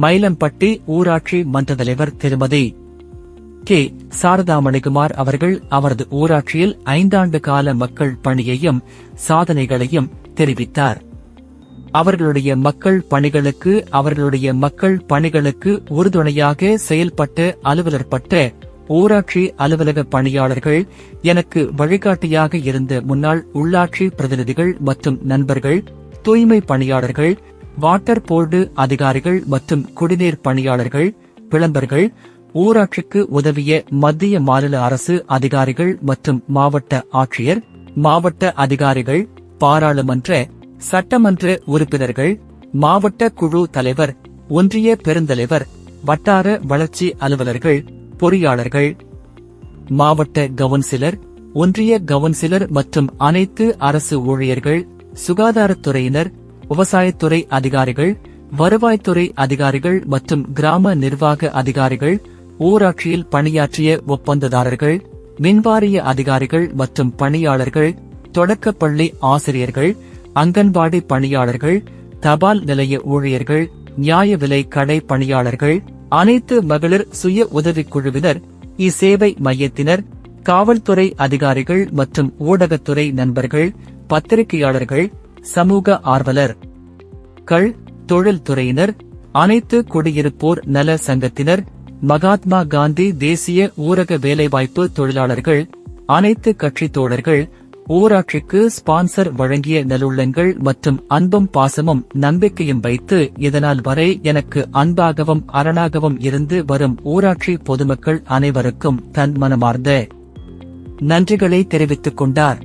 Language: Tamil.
மயிலம்பட்டி ஊராட்சி மன்ற தலைவர் திருமதி கே. சாரதாமணிகுமார் அவர்கள் அவரது ஊராட்சியில் ஐந்தாண்டு கால மக்கள் பணியையும் சாதனைகளையும் தெரிவித்தார். அவர்களுடைய மக்கள் பணிகளுக்கு அவர்களுடைய மக்கள் பணிகளுக்கு உறுதுணையாக செயல்பட்ட அலுவலர் பட்ட ஊராட்சி அலுவலக பணியாளர்கள் எனக்கு வழிகாட்டியாக இருந்த முன்னாள் உள்ளாட்சி பிரதிநிதிகள் மற்றும் நண்பர்கள் தூய்மை பணியாளர்கள் வாட்டர் போர்டு அதிகாரிகள் மற்றும் குடிநீர் பணியாளர்கள் பிளம்பர்கள் ஊராட்சிக்கு உதவிய மத்திய மாநில அரசு அதிகாரிகள் மற்றும் மாவட்ட ஆட்சியர் மாவட்ட அதிகாரிகள் பாராளுமன்ற சட்டமன்ற உறுப்பினர்கள் மாவட்ட குழு தலைவர் ஒன்றிய பெருந்தலைவர் வட்டார வளர்ச்சி அலுவலர்கள் பொறியாளர்கள். மாவட்ட கவுன்சிலர் ஒன்றிய கவுன்சிலர் மற்றும் அனைத்து அரசு ஊழியர்கள் சுகாதாரத்துறையினர் விவசாயத்துறை அதிகாரிகள் வருவாய்த்துறை அதிகாரிகள் மற்றும் கிராம நிர்வாக அதிகாரிகள் ஊராட்சியில் பணியாற்றிய ஒப்பந்ததாரர்கள் மின்வாரிய அதிகாரிகள் மற்றும் பணியாளர்கள் தொடக்கப்பள்ளி ஆசிரியர்கள் அங்கன்வாடி பணியாளர்கள் தபால் நிலைய ஊழியர்கள் நியாய விலை கடை பணியாளர்கள் அனைத்து மகளிர் சுய உதவிக்குழுவினர் இசேவை மையத்தினர் காவல்துறை அதிகாரிகள் மற்றும் ஊடகத்துறை நண்பர்கள் பத்திரிகையாளர்கள் சமூக ஆர்வலர். கள் தொழில்துறையினர் அனைத்து குடியிருப்போர் நல சங்கத்தினர் மகாத்மா காந்தி தேசிய ஊரக வேலைவாய்ப்பு தொழிலாளர்கள் அனைத்து கட்சி தோழர்கள் ஊராட்சிக்கு ஸ்பான்சர் வழங்கிய நல்லுள்ளங்கள் மற்றும் அன்பும் பாசமும் நம்பிக்கையும் வைத்து இதனால் வரை எனக்கு அன்பாகவும் அரணாகவும் இருந்து வரும் ஊராட்சி பொதுமக்கள் அனைவருக்கும் தன் மனமார்ந்த நன்றிகளை தெரிவித்துக் கொண்டார்.